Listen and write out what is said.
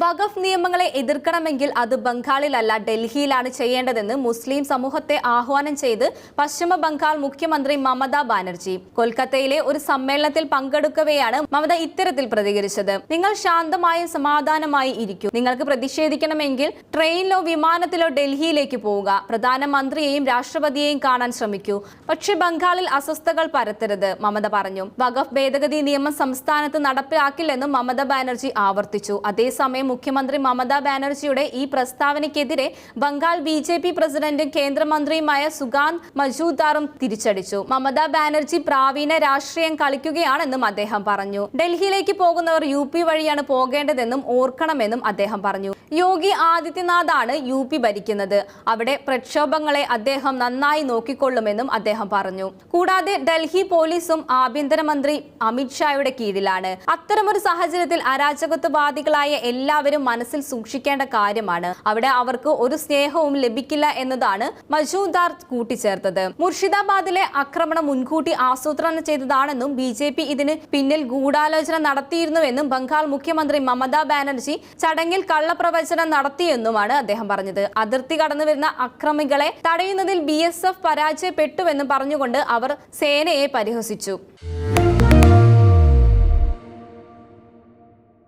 വഖഫ് നിയമങ്ങളെ എതിർക്കണമെങ്കിൽ അത് ബംഗാളിലല്ല ഡൽഹിയിലാണ് ചെയ്യേണ്ടതെന്ന് മുസ്ലിം സമൂഹത്തെ ആഹ്വാനം ചെയ്ത് പശ്ചിമ ബംഗാൾ മുഖ്യമന്ത്രി മമതാ ബാനർജി. കൊൽക്കത്തയിലെ ഒരു സമ്മേളനത്തിൽ പങ്കെടുക്കവെയാണ് മമത ഇത്തരത്തിൽ പ്രതികരിച്ചത്. നിങ്ങൾ ശാന്തമായും സമാധാനമായി ഇരിക്കൂ. നിങ്ങൾക്ക് പ്രതിഷേധിക്കണമെങ്കിൽ ട്രെയിനിലോ വിമാനത്തിലോ ഡൽഹിയിലേക്ക് പോവുക. പ്രധാനമന്ത്രിയെയും രാഷ്ട്രപതിയെയും കാണാൻ ശ്രമിക്കൂ. പക്ഷേ ബംഗാളിൽ അസ്വസ്ഥകൾ പരത്തരുത് മമത പറഞ്ഞു. വഖഫ് ഭേദഗതി നിയമം സംസ്ഥാനത്ത് നടപ്പിലാക്കില്ലെന്നും മമത ബാനർജി ആവർത്തിച്ചു. അതേസമയം മുഖ്യമന്ത്രി മമതാ ബാനർജിയുടെ ഈ പ്രസ്താവനയ്ക്കെതിരെ ബംഗാൾ ബി ജെ പി പ്രസിഡന്റും കേന്ദ്രമന്ത്രിയുമായ സുഗാന്ത് മജൂദാറും തിരിച്ചടിച്ചു. മമതാ ബാനർജി പ്രാവീണ രാഷ്ട്രീയം കളിക്കുകയാണെന്നും അദ്ദേഹം പറഞ്ഞു. ഡൽഹിയിലേക്ക് പോകുന്നവർ യു പി വഴിയാണ് പോകേണ്ടതെന്നും ഓർക്കണമെന്നും അദ്ദേഹം പറഞ്ഞു. യോഗി ആദിത്യനാഥാണ് യു പി ഭരിക്കുന്നത്. അവിടെ പ്രക്ഷോഭങ്ങളെ അദ്ദേഹം നന്നായി നോക്കിക്കൊള്ളുമെന്നും അദ്ദേഹം പറഞ്ഞു. കൂടാതെ ഡൽഹി പോലീസും ആഭ്യന്തരമന്ത്രി അമിത്ഷായുടെ കീഴിലാണ്. അത്തരമൊരു സാഹചര്യത്തിൽ അരാജകത്വവാദികളായ എല്ലാവരും മനസ്സിൽ സൂക്ഷിക്കേണ്ട കാര്യമാണ്. അവിടെ അവർക്ക് ഒരു സ്നേഹവും ലഭിക്കില്ല എന്നതാണ് മജൂദാർ കൂട്ടിച്ചേർത്തത്. മുർഷിദാബാദിലെ ആക്രമണം മുൻകൂട്ടി ആസൂത്രണം ചെയ്തതാണെന്നും ബി ജെ പി ഇതിന് പിന്നിൽ ഗൂഢാലോചന നടത്തിയിരുന്നുവെന്നും ബംഗാൾ മുഖ്യമന്ത്രി മമതാ ബാനർജി ചടങ്ങിൽ കള്ളപ്രവചനം നടത്തിയെന്നുമാണ് അദ്ദേഹം പറഞ്ഞത്. അതിർത്തി കടന്നു വരുന്ന അക്രമികളെ തടയുന്നതിൽ ബി എസ് എഫ് പരാജയപ്പെട്ടുവെന്ന് പറഞ്ഞുകൊണ്ട് അവർ സേനയെ പരിഹസിച്ചു.